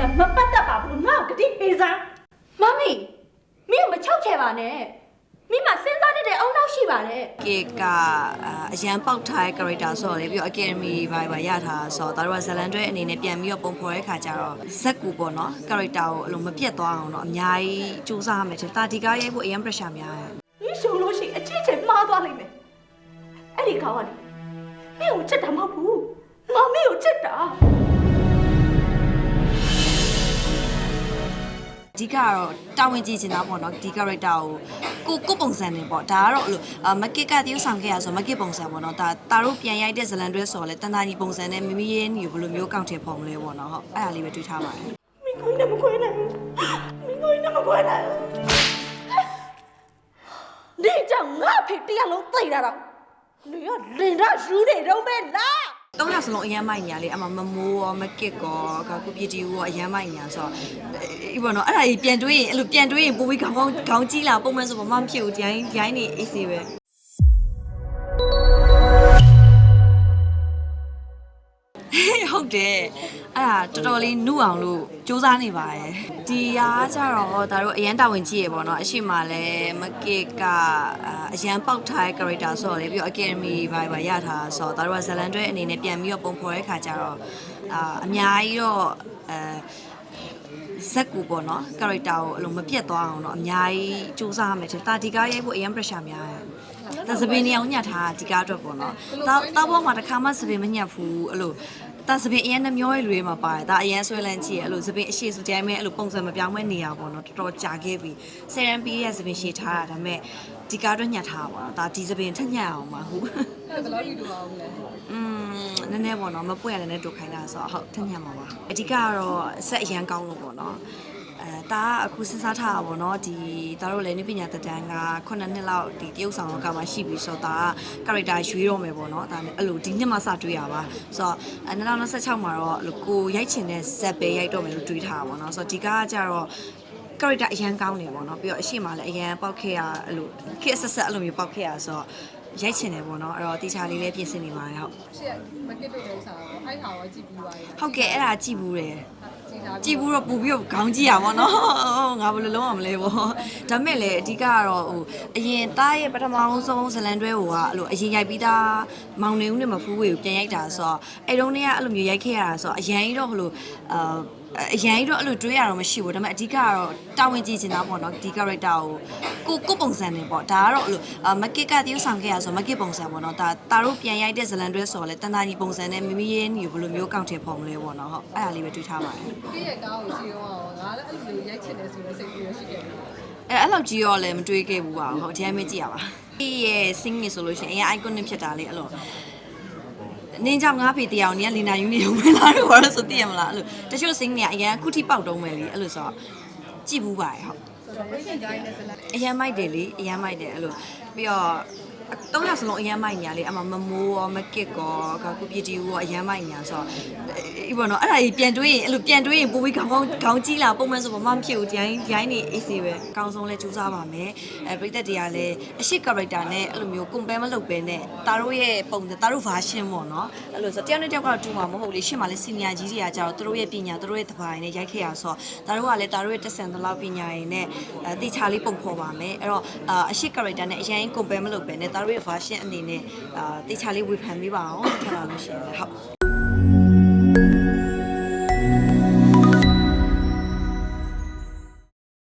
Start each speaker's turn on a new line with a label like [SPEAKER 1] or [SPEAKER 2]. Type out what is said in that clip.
[SPEAKER 1] နဲ့မပတ်သက်ပါဘူးငါ့ကိုဂတိပေးစမ်း
[SPEAKER 2] မမီမင်းကိုမချောက်ချယ်ပါနဲ့မင်းမစဉ်းစားတတ်တဲ့အုံနောက်ရှိပါတယ်
[SPEAKER 3] ကေကအရန်ပေါက်ထားတဲ့ character ဆိုတော့လေပြီးတော့ academy ဘာဘာရထားဆိုတော့တို့ကဇလန်တွဲအနေနဲ့ပြန်ပြီးတော့ပုံဖော်တဲ့ခါကျတော့ဇက်ကူပေါ့နော် character ကိုအလိုမပြတ်သွားအောင်တော့အများကြီးစူးစမ်းရမယ်တဲ့တာဒီကားရိုက်ဖို့အရင် pressure များတယ်
[SPEAKER 1] မင်းရှုံလို့ရှိရင်အချင်းချင်းမှားသွားလိမ့်မယ်အဲ့ဒီကောင်ကလေမင်းကိုချစ်တာမဟုတ်ဘူးငါမင်းကိုချစ်တာ
[SPEAKER 3] ဓိကကတော့တာဝန်ကြီးချင်တာပေါ့နော်ဒီ character ကိုကိုကိုပုံစံနေပေါ့ဒါကတော့အဲ့လိုအာမကစ်ကတည်းကဆောင်ခဲ့ရဆိုမကစ်ပုံစံပေါ့နော်ဒါတာတို့ပြန်ရိုက်တဲ့ဇလန်တွဲဆိုတော့လေတန်တာကြီးပုံစံနဲ့မိမိရဲ့ညီကိုဘယ်လိုမျိုးကောက်ထည့်ဖော်မလဲပေါ့နော်ဟုတ်အဲ့ဒါလေးပဲတွေးထားပါတယ်
[SPEAKER 1] မင်းကိုယ်နဲ့မခွဲနိုင်ဘူးမင်းကိုယ်နဲ့မခွဲနိုင်ဘူးဒီကြောင့်ငါဖေတရားလုံးသိတာတော့နေရလင်ရယူနေတော့ပဲလား
[SPEAKER 3] သုံးယောက်စလုံးအရန်မိုက်ညာလေအမမမိုးရောမကစ်ကောကကုပီတီရောအရန်မိုက်ညာဆိုတော့အေးဘောနော်အဲ့ဒါကြီးပြန်တွေးရင်အဲ့လိုပြန်တွေးရင်ပိုပြီးခေါင်းခေါင်းခေါင်းကြီးလာပုံမှန်ဆိုဘာမှမဖြစ်ဘူးဒီတိုင်းဒီတိုင်းနေအေးစေပဲ ဟုတ်တယ်အဲ့ဒါတော်တော်လေးနုအောင်လို့စူးစမ်းနေပါတယ်ဒီအားကြတော့ဒါတို့အရန်တာဝန်ကြီးရေပေါ့နော်အရှိမလဲမကစ်ကအအရန်ပေါက်ထားတဲ့ character ဆိုတော့လေပြီးတော့ academy ဘာဘာရထားဆိုတော့ဒါတို့ကဇလန်တွဲအနေနဲ့ပြန်ပြီးတော့ပုံဖော်တဲ့ခါကျတော့အာအများကြီးတော့အဲဇက်ကူပေါ့နော် character ကိုအလိုမပြတ်သွားအောင်တော့အများကြီးစူးစမ်းရမယ်တဲ့တာဒီကားရိုက်ဖို့အရင် pressure များတယ် ဒါစပင်းနေအောင်ညှက်ထားဒီကားအတွက်ပေါ့နော်တောက်တောက်ပေါ်မှာတစ်ခါမှစပင်းမညှက်ဘူးအဲ့လိုဒါစပင်းအရင်နှမျောရဲ့လူတွေမှာပါတယ်ဒါအရင်ဆွဲလန်းကြည့်ရအဲ့လိုစပင်းအရှိစုကြိုင်းမဲ့အဲ့လိုပုံစံမပြောင်းမဲ့နေရပေါ့နော်တော်တော်ကြာခဲ့ပြီဆယ်ရန်ပီရဲ့စပင်းရှည်ထားတာဒါပေမဲ့ဒီကားအတွက်ညှက်ထားပါတော့ဒါဒီစပင်းထက်ညှက်အောင်ပါဟုတ်
[SPEAKER 4] အဲ့ဒါဘယ်လောက်ယူတူအောင်လဲ
[SPEAKER 3] อืมနည်းနည်းပေါ့နော်မပွင့်ရလည်းနဲ့တူခိုင်းတာဆိုတော့ဟုတ်ထက်ညံ့မှာပါအဓိကကတော့ဆက်အရန်ကောင်းလို့ပေါ့နော် အဲဒါကအခုစဉ်းစားထားတာပေါ့နော်ဒီဒါတို့လည်းနိပညာတက်တန်းက9နှစ်လောက်ဒီတရုပ်ဆောင်ကမှရှိပြီဆိုတော့ဒါက character ရွေးတော့မယ်ပေါ့နော်ဒါနဲ့အဲ့လိုဒီနှစ်မှစတွေးရပါဆိုတော့အဲ2026မှာတော့အဲ့လိုကိုရိုက်ချင်တဲ့ဇက်ပဲရိုက်တော့မယ်လို့တွေးထားတာပေါ့နော်ဆိုတော့ဒီကားကကြတော့ character အရန်ကောင်းနေပေါ့နော်ပြီးတော့အရှိမလည်းအရန်ပေါက်ခဲ့ရအဲ့လိုခက်ဆက်ဆက်အဲ့လိုမျိုးပေါက်ခဲ့ရဆိုတော့ရိုက်ချင်တယ်ပေါ့နော်အဲ့တော့တီချာလေးလည်းပြင်ဆင်နေပါတယ်ဟုတ်
[SPEAKER 4] ရှေ့မကစ်တို့ဥစ္စာရောဟိုက်ဟာရောကြည့်ပြီးသွားပြီ
[SPEAKER 3] ဟုတ်ကဲ့အဲ့ဒါကြည့်ဘူးတယ်
[SPEAKER 4] ကြည့်ထား
[SPEAKER 3] ကြည့်ဘူးတော့ပူပြီးတော့ခေါင်းကြည့်ရပါတော့ငါဘယ်လိုလုံးအောင်မလဲပေါ့ဒါမဲ့လေအဓိကကတော့ဟိုအရင်သားရဲ့ပထမဆုံးဇလန်တွဲဟိုကအဲ့လိုအရင်ရိုက်ပြီးသားမောင်နေဦးနဲ့မဖူးဝေကိုပြန်ရိုက်တာဆိုတော့အဲ့တုန်းကအဲ့လိုမျိုးရိုက်ခဲ့ရတာဆိုတော့အရန်ကြီးတော့ဟိုလိုအာ အရန်ကြီးတော့အဲ့လိုတွေးရတော့မရှိဘူးဒါပေမဲ့အဓိကကတော့တာဝန်ကြီးချင်တာပေါ့နော်ဒီ character ကိုကိုကိုပုံစံနေပေါ့ဒါကတော့အဲ့လိုမကစ်ကတည်းကဆောင်ခဲ့ရဆိုမကစ်ပုံစံပေါ့နော်ဒါတာတို့ပြန်ရိုက်တဲ့ဇလန်တွဲဆိုတော့လေတန်တာကြီးပုံစံနဲ့မိမိရဲ့ညီကိုဘယ်လိုမျိုးကောက်ထည့်ဖော်မလဲပေါ့နော်ဟုတ်အဲ့ဒါလေးပဲတွေးထားပါတယ်
[SPEAKER 4] ကစ်ရဲ့ကားကိုကြည့်အောင်ငါလည်းအဲ့လိုရိုက်ချင်တယ်ဆိုတော့စိတ်ကူးရရှိခဲ့တယ်
[SPEAKER 3] အဲအဲ့လောက်ကြီးရောလည်းမတွေးခဲ့ဘူးပါဟုတ်ဒီအမှကြည့်ရပါဒီရဲ့ sing နေဆိုလို့ရှိရင်အရင် iconic ဖြစ်တာလေအဲ့လို နင်းကြောင့်ငါဖေးတရားနေကလင်နာယူနေုံမလားတော့ဘာလို့ဆိုသိရမလားအဲ့လိုတချို့ sing နေကအရင်ခုထိပေါက်တုံးမယ်လေအဲ့လိုဆိုတော့ကြည့်ဘူးပါရဲ့ဟုတ်
[SPEAKER 4] ဆိုတော့ဘယ်ချိန်တိုင်းနဲ့ဇလန်
[SPEAKER 3] အရင်မိုက်တယ်လေအရင်မိုက်တယ်အဲ့လိုပြီးတော့ သုံးယောက်စလုံးအရင်မိုက်ညာလေအမမမိုးရောမကစ်ကောကကုပီတီရောအရင်မိုက်ညာဆိုတော့အေးဘောနော်အဲ့ဒါကြီးပြန်တွေးရင်အဲ့လိုပြန်တွေးရင်ပိုပြီးခေါင်းခေါင်းခေါင်းကြီးလာပုံမှန်ဆိုဘာမှမဖြစ်ဘူးဒီတိုင်းဒီတိုင်းနေအေးစေပဲအကောင်းဆုံးလဲစူးစမ်းပါမယ်အဲပရိသတ်တွေကလည်းအရှိ character နဲ့အဲ့လိုမျိုး compare မလုပ်ဘဲနဲ့တာတို့ရဲ့ပုံစံတာတို့ version ပေါ့နော်အဲ့လိုဆိုတယောက်နဲ့တယောက်ကတော့တူမှာမဟုတ်လေရှင်းမှာလဲ senior ကြီးတွေကကြတော့သူတို့ရဲ့ပညာသူတို့ရဲ့တဘာရင်နဲ့ရိုက်ခဲ့ရဆိုတော့ဒါတို့ကလည်းဒါတို့ရဲ့တက်ဆန်သလောက်ပညာရင်နဲ့အဲတေချာလေးပုံဖော်ပါမယ်အဲ့တော့အာအရှိ character နဲ့အရင် compare မလုပ်ဘဲနဲ့ဒါတို့ရဲ့ version အနေနဲ့အာတေချာလေးဝေဖန်ပေးပါအောင်ထပ်လာလို့ရှိရင်လည်းဟုတ်